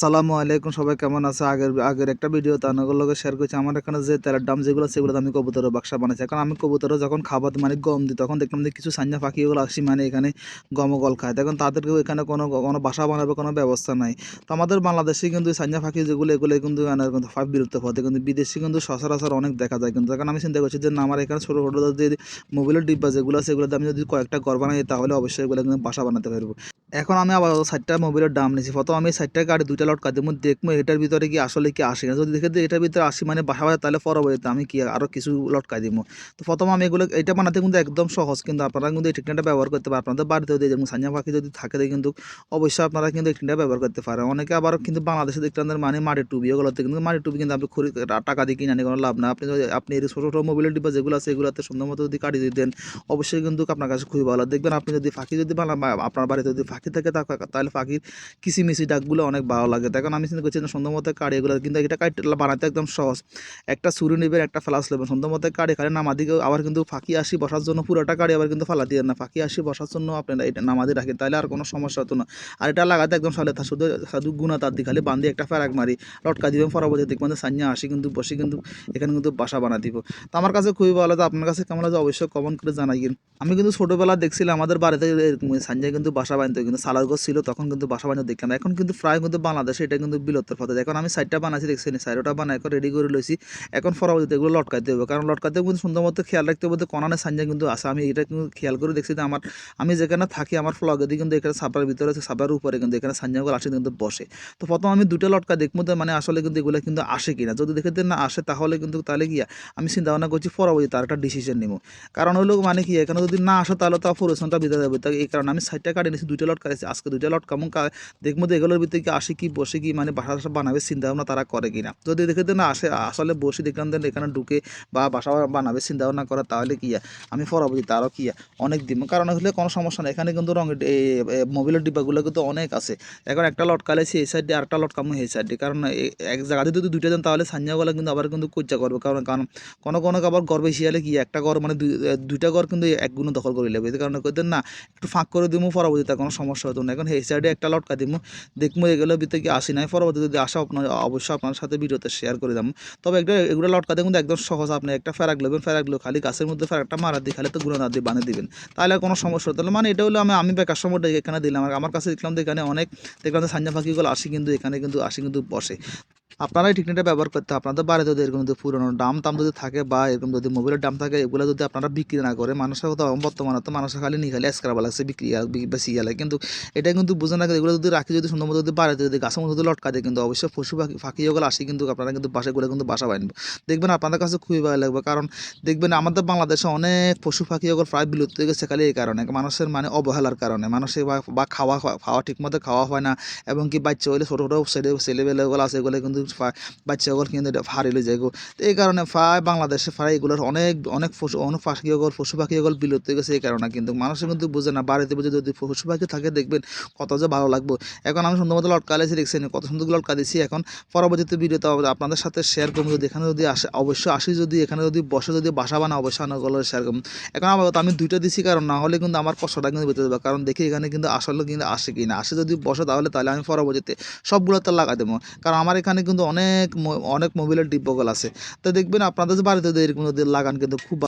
সালামু আলাইকুম, সবাই কেমন আছে? আগের আগের একটা ভিডিও লগে শেয়ার করছি। আমার এখানে যে তেলের দাম যেগুলো সেগুলো আমি কবুতরের বাক্সা বানাইছি। এখন আমি কবুতরও যখন খাবার মানে গম দিই, তখন দেখলাম যে কিছু সান্যা পাখি এগুলো আসি মানে এখানে গমগল খায়। তখন তাদেরকেও এখানে কোনো কোনো বাসা বানাবে কোনো ব্যবস্থা নাই। তো আমাদের বাংলাদেশে কিন্তু সান্যা পাখি যেগুলো এগুলো কিন্তু কিন্তু ফাইভ বিলুপ্ত হতে কিন্তু বিদেশি কিন্তু সচরাচর অনেক দেখা যায়। কিন্তু এখন আমি চিন্তা করছি যে না, আমার এখানে ছোটো ছোটো যে মোবাইলের ডিব্বা যেগুলো আছে, সেগুলোতে আমি যদি কয়েকটা ঘর বানাই, তাহলে অবশ্যই এগুলো কিন্তু বাসা বানাতে পারব। এখন আমি আবার সাতটা মোবাইলের দাম নিয়েছি। প্রথম আমি সাতটা গাড়ি দুইটা লটকা দেবো দেখব এটার ভিতরে কি আসলে কি আসে যদি দেখে এটার ভিতরে আসি মানে বাসা বাজা তাহলে পরবর্তীতে আমি কি আরও কিছু লটকা দিব। তো প্রথম আমি এগুলো, এটা বানাতে কিন্তু একদম সহজ, কিন্তু আপনারা কিন্তু এই টেকনিকটা ব্যবহার করতে পারেন। আপনাদের বাড়িতেও দিয়ে যেমন সাঞ্জা পাখি যদি থাকে কিন্তু অবশ্যই আপনারা কিন্তু এই টেকনিকটা ব্যবহার করতে পারেন। অনেকে আবার কিন্তু বাংলাদেশে দেখতে পারেন মানে মাটির টুবি ওগুলোতে কিন্তু মাটির টুবি কিন্তু আপনি খড়ি টাকা দিয়ে কিনে আনি, কোনো লাভ না আপনি যদি, আপনি এই ছোটো ছোটো মোবাইলের ডিব্বা যেগুলো আছে, এগুলোতে সুন্দর মতো যদি কাটিয়ে দিতেন অবশ্যই কিন্তু আপনার কাছে খুবই ভালো। দেখবেন আপনি যদি ফাঁকি যদি আপনার বাড়িতে যদি ফাঁকি থাকে তা- তাহলে ফাঁকির কিসিমিসি ডাকগুলো অনেক ভালো লাগে। তখন আমি চিন্তা করছি সুন্দর মতো কাড়ি এগুলো কিন্তু এটা কাট বানাতে একদম সহজ। একটা ছুরি নেবেন, একটা ফ্লাস নেবেন। সুন্দর মতো কাড়ি খালি নামাদি আবার কিন্তু ফাঁকি আসি বসার জন্য পুরোটা কাড়ি আবার কিন্তু ফালা দিয়ে না। ফাঁকি আসি বসার জন্য আপনারা এটা নামাদি রাখেন, তাহলে আর কোনো সমস্যা হতো না। আর এটা লাগাতে একদম সালে শুধু শুধু গুণা তার দিকে খালি বান্ধি একটা ফেরাক মারি। লটকা দিবেন, পরবর্তী দেখবেন যে সান্যা আসি কিন্তু, বসে কিন্তু, এখানে কিন্তু বাসা বানা দিব। তো আমার কাছে খুবই ভালো তো আপনার কাছে কেমন লাগে অবশ্যই কমেন্ট করে জানাইন আমি কিন্তু ছোটোবেলা দেখছিলাম আমাদের বাড়িতে এরকম কিন্তু বাসা বানাতে কিন্তু সালার গছ ছিল, তখন কিন্তু বাসা বানিয়ে দেখলাম। এখন কিন্তু প্রায় কিন্তু বাংলাদেশে এটা কিন্তু বিলুপ্তের পথে। এখন আমি সাইডটা বানাইছি দেখছি সাইডটা বানাই এখন রেডি করে লইছি। এখন পরবর্তীতে এগুলো লটকাইতে হবে কারণ লটকাতে কিন্তু সুন্দর মতো খেয়াল রাখতে হবে যে কোনানে সাঞ্জয় কিন্তু আছে। আমি এটা কিন্তু খেয়াল করে দেখছি যে আমার, আমি যেখানে থাকি, আমার ফ্লগে দিয়ে কিন্তু এখানে সাপার ভিতরে আছে, সাপার উপরে কিন্তু এখানে সাঞ্জয়গুলো আসে কিন্তু বসে। তো প্রথম আমি দুটো লটকা দেখব মানে আসলে কিন্তু এগুলো কিন্তু আসে কিনা। যদি দেখে না আসে, তাহলে কিন্তু তাহলে গিয়া আমি চিন্তা ভাবনা করছি পরবর্তী তার একটা ডিসিশন নিব। কারণ হলো মানে কি, এখানে যদি না আসে, তাহলে তো পরিশ্রমটা বিদায় যাবে। তাই এই কারণে আমি সাইডটা কাটে নিয়েছি, দুইটা লট কাটেছি আজকে দুইটা লট কামন দেখব এগুলোর ভিতরে কি আসে কি, বসে কি মানে বাসা বানাবে চিন্তা ভাবনা তারা করে কিনা। যদি দেখে যে না আসে আসলে বসে দেখলাম যে এখানে ঢুকে বা বাসা বানাবে চিন্তা ভাবনা করে, তাহলে কি আমি পরবর্তীতে আরও কি অনেক দিব কারণ হলে কোনো সমস্যা নেই। এখানে কিন্তু রঙের মোবিলের ডিব্বাগুলো কিন্তু অনেক আছে। এখন একটা লট কালেছি এই সাইডে আরেকটা লট কামু এই সাইডে কারণ এক জায়গাতে যদি দুইটা দেন, তাহলে সান্যাগুলো কিন্তু আবার কিন্তু কচ্চা করবে। কারণ কারণ কোনো কোনো আবার ঘর বেশি হলে কি, একটা ঘর মানে দুই- দুইটা ঘর কিন্তু এক গুণ দখল করে নেবে কারণে না, একটু ফাঁক করে দিমু, পরবর্তীতে কোনো সমস্যা হতো না। এখন এই সাইডে একটা লটকা দিব দেখব এগুলো ভিতরে কি আসি নাই। পরবর্তী যদি আসা আপনার অবশ্যই আপনার সাথে ভিডিওতে শেয়ার করে দাম তবে একটা এগুলো লটকা দেখুন একদম সহজ। আপনি একটা ফেরাক লেবেন ফেরাক লো খালি গাছের মধ্যে ফেরাকটা মারা দিয়ে খালি তো গুঁড়ো না দিয়ে বানিয়ে দিবেন। তাহলে কোনো সমস্যা হতো মানে এটা হলো আমি আমি বেকার সময়টা এখানে দিলাম। আমার কাছে দেখলাম তো এখানে অনেক, দেখলাম যে সাঞ্জা পাখিগুলো আসি কিন্তু, এখানে কিন্তু, আসি কিন্তু বসে। আপনারা এই টেকনিকটা ব্যবহার করতে আপনাদের বাড়িতে যদি এরকম যদি পুরোনো দাম টাম যদি থাকে বা এরকম যদি মোবাইলের দাম থাকে, এগুলো যদি আপনারা বিক্রি না করে, মানুষের কথা বর্তমানে তো মানুষের খালি নিয়ে খালি স্ক্রাব লাগছে বিক্রি বেশি গেলে কিন্তু এটা কিন্তু বুঝে না এগুলো যদি রাখি, যদি সুন্দর মতো যদি বাড়িতে যদি গাছের মধ্যে যদি লটকা দেয়, কিন্তু অবশ্যই পশু পাখি পাখি যেগুলো আসি, কিন্তু আপনারা কিন্তু বাসাগুলো কিন্তু বাসা বানবে দেখবেন আপনাদের কাছে খুবই ভালো লাগবে। কারণ দেখবেন আমাদের বাংলাদেশে অনেক পশু পাখি এগুলো প্রায় বিলুপ্ত হয়ে গেছে খালি এই কারণে। মানুষের মানে অবহেলার কারণে। মানুষের বা বা খাওয়া খাওয়া ঠিক মতো খাওয়া হয় না। এবং কি বাচ্চা হলে ছোটো ছোটো ছেলে ছেলেবেলেগুলো আছে, এগুলো কিন্তু ফা- বাচ্চাগুলো কিন্তু হারিয়ে যায় গো তো এই কারণে প্রায় বাংলাদেশে প্রায় এগুলোর অনেক অনেক পশু, অনেক পাখি এগুলো পশু পাখি এগুলো বিলুপ্ত হয়ে গেছে এই কারণে। কিন্তু মানুষের কিন্তু বুঝে না, বাড়িতে বুঝে যদি পশু পাখি থাকে দেখবেন কত যে ভালো লাগবে। এখন আমি সুন্দর মতো লটকালেছি দেখছেন? কত সুন্দর লটকা দিচ্ছি এখন। পরবর্তীতে ভিডিওতে আপনাদের সাথে শেয়ার করব। যদি এখানে যদি আসে, অবশ্যই আসি যদি, এখানে যদি বসে যদি বাসা বানা অবশ্যই আনাগুলো শেয়ার করব। এখন আপাতত আমি দুইটা দিছি, কারণ না হলে কিন্তু আমার কষ্টটা কিন্তু বেঁচে যাবে। কারণ দেখি এখানে কিন্তু আসলে কিন্তু আসে কি না আসে যদি বসে তাহলে তাহলে আমি পরবর্তীতে সবগুলোতে লাগা দেবো। কারণ আমার এখানে কিন্তু অনেক ম- অনেক মোবিলের ডিব্বগল আছে। তো দেখবেন আপনাদের বাড়িতে এরকম যদি লাগান কিন্তু খুব